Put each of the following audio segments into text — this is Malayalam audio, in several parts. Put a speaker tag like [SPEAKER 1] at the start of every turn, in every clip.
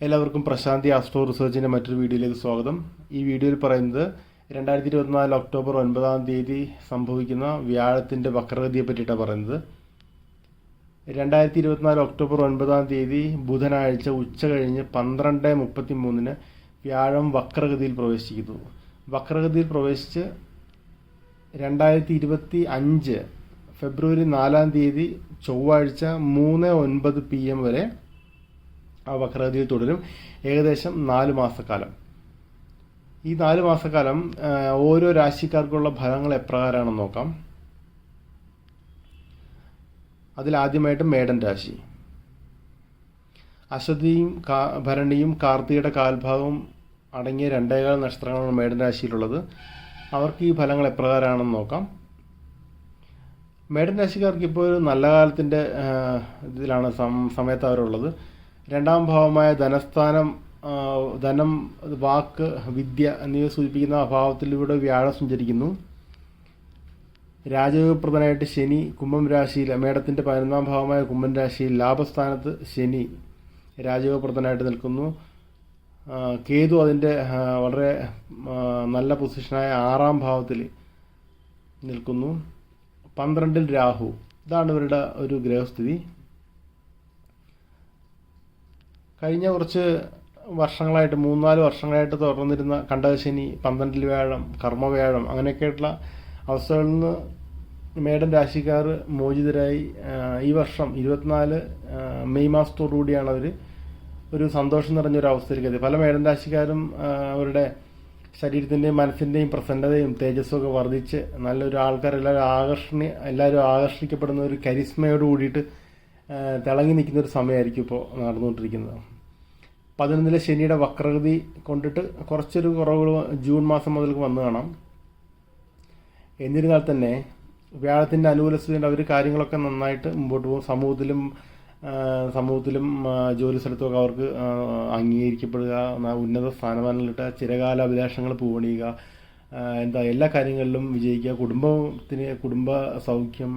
[SPEAKER 1] എല്ലാവർക്കും പ്രശാന്തി ആസ്ട്രോ റിസർച്ചിന്റെ മറ്റൊരു വീഡിയോയിലേക്ക് സ്വാഗതം. ഈ വീഡിയോയിൽ പറയുന്നത് രണ്ടായിരത്തി ഇരുപത്തിനാല് ഒക്ടോബർ ഒൻപതാം തീയതി സംഭവിക്കുന്ന വ്യാഴത്തിന്റെ വക്രഗതിയെ പറ്റിയിട്ടാണ് പറയുന്നത്. രണ്ടായിരത്തി ഇരുപത്തിനാല് ഒക്ടോബർ ഒൻപതാം തീയതി ബുധനാഴ്ച ഉച്ച കഴിഞ്ഞ് പന്ത്രണ്ട് മുപ്പത്തി മൂന്നിന് വ്യാഴം വക്രഗതിയിൽ പ്രവേശിക്കുന്നു. വക്രഗതിയിൽ പ്രവേശിച്ച് രണ്ടായിരത്തി ഇരുപത്തി അഞ്ച് ഫെബ്രുവരി നാലാം തീയതി ചൊവ്വാഴ്ച മൂന്ന് ഒൻപത് പി എം വരെ ആ വക്രഗതിയിൽ തുടരും. ഏകദേശം നാല് മാസക്കാലം. ഈ നാല് മാസക്കാലം ഓരോ രാശിക്കാർക്കുള്ള ഫലങ്ങൾ എപ്രകാരമാണെന്ന് നോക്കാം. അതിലാദ്യമായിട്ട് മേടൻ രാശി. അശ്വതിയും കാ ഭരണിയും കാർത്തികയുടെ കാൽഭാഗവും അടങ്ങിയ രണ്ടേകാൽ നക്ഷത്രങ്ങളാണ് മേടൻ രാശിയിലുള്ളത്. അവർക്ക് ഈ ഫലങ്ങൾ എപ്രകാരമാണെന്ന് നോക്കാം. മേടൻ രാശിക്കാർക്ക് ഇപ്പോൾ ഒരു നല്ല കാലത്തിന്റെ ഇതിലാണ് സമയത്ത് അവരുള്ളത്. രണ്ടാം ഭാവമായ ധനസ്ഥാനം ധനം വാക്ക് വിദ്യ എന്നിവ സൂചിപ്പിക്കുന്ന അഭാവത്തിലൂടെ വ്യാഴം സഞ്ചരിക്കുന്നു. രാജയോഗപ്രദനായിട്ട് ശനി കുംഭം രാശിയിൽ മേടത്തിന്റെ പതിനൊന്നാം ഭാവമായ കുംഭം രാശിയിൽ ലാഭസ്ഥാനത്ത് ശനി രാജയോഗപ്രദനായിട്ട് നിൽക്കുന്നു. കേതു അതിന്റെ വളരെ നല്ല പൊസിഷനായ ആറാം ഭാവത്തിൽ നിൽക്കുന്നു. പന്ത്രണ്ടിൽ രാഹു. ഇതാണ് ഇവരുടെ ഒരു ഗ്രഹസ്ഥിതി. കഴിഞ്ഞ കുറച്ച് വർഷങ്ങളായിട്ട് മൂന്നാൽ വർഷങ്ങളായിട്ട് തുടർന്നിരുന്ന കണ്ടകശനി പന്ത്രണ്ടിൽ വ്യാഴം കർമ്മവ്യാഴം അങ്ങനെയൊക്കെയായിട്ടുള്ള അവസ്ഥകളിൽ നിന്ന് മേഡം രാശിക്കാർ മോചിതരായി. ഈ വർഷം ഇരുപത്തിനാല് മെയ് മാസത്തോടുകൂടിയാണ് അവർ ഒരു സന്തോഷം നിറഞ്ഞൊരു അവസ്ഥയിലേക്ക് എത്തിയത്. പല മേഡം രാശിക്കാരും അവരുടെ ശരീരത്തിന്റെയും മനസ്സിന്റെയും പ്രസന്നതയും തേജസ്സും ഒക്കെ വർദ്ധിച്ച് നല്ലൊരു ആൾക്കാർ എല്ലാവരും ആകർഷണീയ എല്ലാവരും ആകർഷിക്കപ്പെടുന്ന ഒരു കരിസ്മയോട് കൂടിയിട്ട് തിളങ്ങി നിൽക്കുന്ന ഒരു സമയമായിരിക്കും ഇപ്പോൾ നടന്നുകൊണ്ടിരിക്കുന്നത്. പതിനൊന്നിലെ ശനിയുടെ വക്രഗതി കൊണ്ടിട്ട് കുറച്ചൊരു കുറവുകൾ ജൂൺ മാസം മുതൽ വന്നു കാണാം. എന്നിരുന്നാൽ തന്നെ വ്യാഴത്തിന്റെ അനുകൂല സ്ഥിതിയിൽ അവർ കാര്യങ്ങളൊക്കെ നന്നായിട്ട് മുമ്പോട്ട് പോകും. സമൂഹത്തിലും സമൂഹത്തിലും ജോലി സ്ഥലത്തുമൊക്കെ അവർക്ക് അംഗീകരിക്കപ്പെടുക ഉന്നത ഉന്നത സ്ഥാനമാനങ്ങളിട്ട് ചിരകാല അഭിലാഷങ്ങൾ പൂവണിയുക എന്താ എല്ലാ കാര്യങ്ങളിലും വിജയിക്കുക കുടുംബത്തിന് കുടുംബ സൗഖ്യം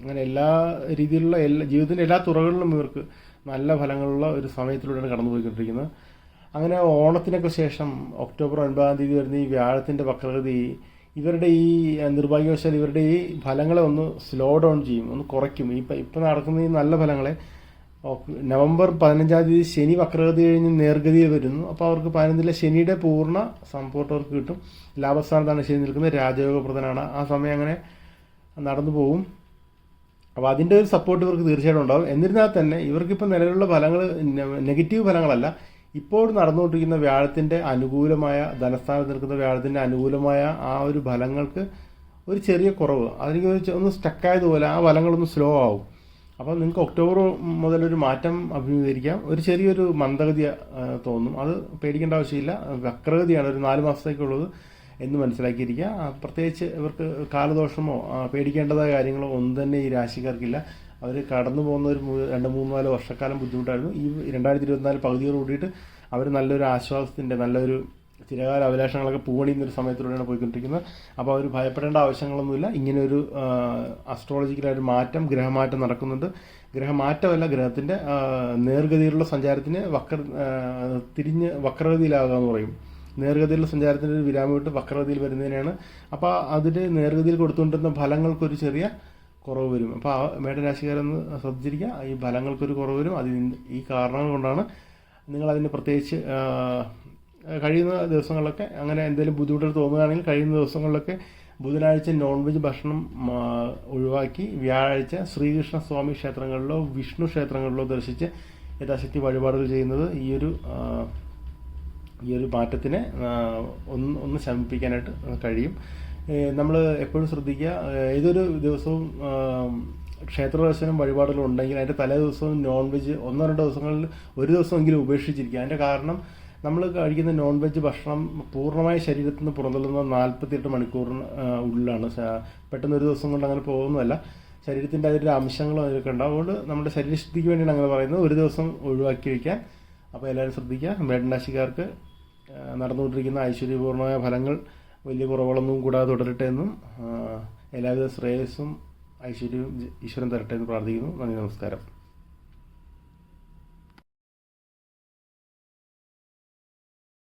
[SPEAKER 1] അങ്ങനെ എല്ലാ രീതിയിലുള്ള എല്ലാ ജീവിതത്തിന്റെ എല്ലാ തുറകളിലും ഇവർക്ക് നല്ല ഫലങ്ങളുള്ള ഒരു സമയത്തിലൂടെയാണ് കടന്നുപോയിക്കൊണ്ടിരിക്കുന്നത്. അങ്ങനെ ഓണത്തിനൊക്കെ ശേഷം ഒക്ടോബർ ഒൻപതാം തീയതി വരുന്ന ഈ വ്യാഴത്തിന്റെ വക്രഗതി ഇവരുടെ ഈ നിർഭാഗ്യവശാൽ ഇവരുടെ ഈ ഫലങ്ങളെ ഒന്ന് സ്ലോ ഡൗൺ ചെയ്യും ഒന്ന് കുറയ്ക്കും. ഇപ്പം ഇപ്പം നടക്കുന്ന ഈ നല്ല ഫലങ്ങളെ നവംബർ പതിനഞ്ചാം തീയതി ശനി വക്രഗതി കഴിഞ്ഞ് നേർഗതിയിൽ വരുന്നു. അപ്പോൾ അവർക്ക് പതിനഞ്ചിലെ ശനിയുടെ പൂർണ സപ്പോർട്ട് അവർക്ക് കിട്ടും. ലാഭസ്ഥാനത്താണ് ശനി നിൽക്കുന്നത്. രാജയോഗപ്രദനാണ്. ആ സമയം അങ്ങനെ നടന്നു പോകും. അപ്പോൾ അതിന്റെ ഒരു സപ്പോർട്ട് ഇവർക്ക് തീർച്ചയായിട്ടും ഉണ്ടാവും. എന്നിരുന്നാൽ തന്നെ ഇവർക്കിപ്പോൾ നിലവിലുള്ള ഫലങ്ങൾ നെഗറ്റീവ് ഫലങ്ങളല്ല ഇപ്പോൾ നടന്നുകൊണ്ടിരിക്കുന്ന വ്യാഴത്തിന്റെ അനുകൂലമായ ധനസ്ഥാനത്ത് നിൽക്കുന്ന വ്യാഴത്തിന്റെ അനുകൂലമായ ആ ഒരു ഫലങ്ങൾക്ക് ഒരു ചെറിയ കുറവ്. അതെനിക്ക് ഒന്ന് സ്റ്റക്കായതുപോലെ ആ ഫലങ്ങളൊന്ന് സ്ലോ ആവും. അപ്പോൾ നിങ്ങൾക്ക് ഒക്ടോബർ മുതലൊരു മാറ്റം അഭിമുഖീകരിക്കാം. ഒരു ചെറിയൊരു മന്ദഗതി തോന്നും. അത് പേടിക്കേണ്ട ആവശ്യമില്ല. വക്രഗതിയാണ് ഒരു നാല് മാസത്തേക്കുള്ളത്. എന്ന് മനസ്സിലാക്കിയിരിക്കുക. പ്രത്യേകിച്ച് ഇവർക്ക് കാലദോഷമോ പേടിക്കേണ്ടതായ കാര്യങ്ങളോ ഒന്നും തന്നെ ഈ രാശിക്കാർക്കില്ല. അവർ കടന്നു പോകുന്ന ഒരു രണ്ട് മൂന്ന് നാല് വർഷക്കാലം ബുദ്ധിമുട്ടായിരുന്നു. ഈ രണ്ടായിരത്തി ഇരുപത്തിനാല് പകുതിയോട് കൂടിയിട്ട് അവർ നല്ലൊരു ആശ്വാസത്തിന്റെ നല്ലൊരു ചിരകാല അഭിലാഷങ്ങളൊക്കെ പൂവണിയുന്നൊരു സമയത്തിലൂടെയാണ് പോയിക്കൊണ്ടിരിക്കുന്നത്. അപ്പോൾ അവർ ഭയപ്പെടേണ്ട ആവശ്യങ്ങളൊന്നുമില്ല. ഇങ്ങനെയൊരു ഒരു അസ്ട്രോളജിക്കലായ ഒരു മാറ്റം ഗ്രഹമാറ്റം നടക്കുന്നുണ്ട്. ഗ്രഹമാറ്റമല്ല ഗ്രഹത്തിന്റെ നേർഗതിയിലുള്ള സഞ്ചാരത്തിന് വക്ര തിരിഞ്ഞ് വക്രഗതിയിലാകുക എന്ന് പറയും. നേർഗതിയിലുള്ള സഞ്ചാരത്തിന് ഒരു വിരാമം വിട്ട് വക്രഗതിയിൽ വരുന്നതിനാണ്. അപ്പോൾ അതിന് നേർഗതിയിൽ കൊടുത്തുകൊണ്ടിരുന്ന ഫലങ്ങൾക്കൊരു ചെറിയ കുറവ് വരും. അപ്പോൾ ആ മേടരാശിക്കാരൊന്ന് ശ്രദ്ധിച്ചിരിക്കുക. ഈ ഫലങ്ങൾക്കൊരു കുറവ് വരും. അത് ഈ കാരണങ്ങൾ കൊണ്ടാണ് നിങ്ങളതിന് പ്രത്യേകിച്ച് കഴിയുന്ന ദിവസങ്ങളിലൊക്കെ അങ്ങനെ എന്തെങ്കിലും ബുദ്ധിമുട്ടുകൾ തോന്നുകയാണെങ്കിൽ കഴിയുന്ന ദിവസങ്ങളിലൊക്കെ ബുധനാഴ്ച നോൺ വെജ് ഭക്ഷണം ഒഴിവാക്കി വ്യാഴാഴ്ച ശ്രീകൃഷ്ണ സ്വാമി ക്ഷേത്രങ്ങളിലോ വിഷ്ണു ക്ഷേത്രങ്ങളിലോ ദർശിച്ച് യഥാശക്തി വഴിപാടുകൾ ചെയ്യുന്നത് ഈ ഒരു ഈ ഒരു മാറ്റത്തിനെ ഒന്ന് ഒന്ന് ശമിപ്പിക്കാനായിട്ട് കഴിയും. നമ്മൾ എപ്പോഴും ശ്രദ്ധിക്കുക ഏതൊരു ദിവസവും ക്ഷേത്ര ദർശനം വഴിപാടുകൾ ഉണ്ടെങ്കിൽ അതിന്റെ തലേ ദിവസവും നോൺ വെജ് ഒന്നോ രണ്ടോ ദിവസങ്ങളിൽ ഒരു ദിവസമെങ്കിലും ഉപേക്ഷിച്ചിരിക്കുക. അതിന്റെ കാരണം നമ്മൾ കഴിക്കുന്ന നോൺ വെജ് ഭക്ഷണം പൂർണമായ ശരീരത്തിൽ നിന്ന് പുറന്തള്ളുന്ന നാൽപ്പത്തിയെട്ട് മണിക്കൂറിന് ഉള്ളിലാണ്. പെട്ടെന്ന് ഒരു ദിവസം കൊണ്ട് അങ്ങനെ പോകുന്നതല്ല. ശരീരത്തിന്റെ അതിന്റെ അംശങ്ങളും അതിലൊക്കെ ഉണ്ടാവും. അതുകൊണ്ട് നമ്മുടെ ശരീരശുദ്ധിക്ക് വേണ്ടിയാണ് അങ്ങനെ പറയുന്നത്. ഒരു ദിവസം ഒഴിവാക്കി വയ്ക്കാൻ. അപ്പോൾ എല്ലാവരും ശ്രദ്ധിക്കുക. മേടനാശിക്കാർക്ക് നടന്നുകൊണ്ടിരിക്കുന്ന ഐശ്വര്യപൂർണമായ ഫലങ്ങൾ വലിയ കുറവുകളൊന്നും കൂടാതെ തുടരട്ടെ എന്നും എല്ലാവിധ ശ്രേയസ്സും ഐശ്വര്യവും ഈശ്വരൻ തരട്ടെ എന്ന് പ്രാർത്ഥിക്കുന്നു. നന്ദി നമസ്കാരം.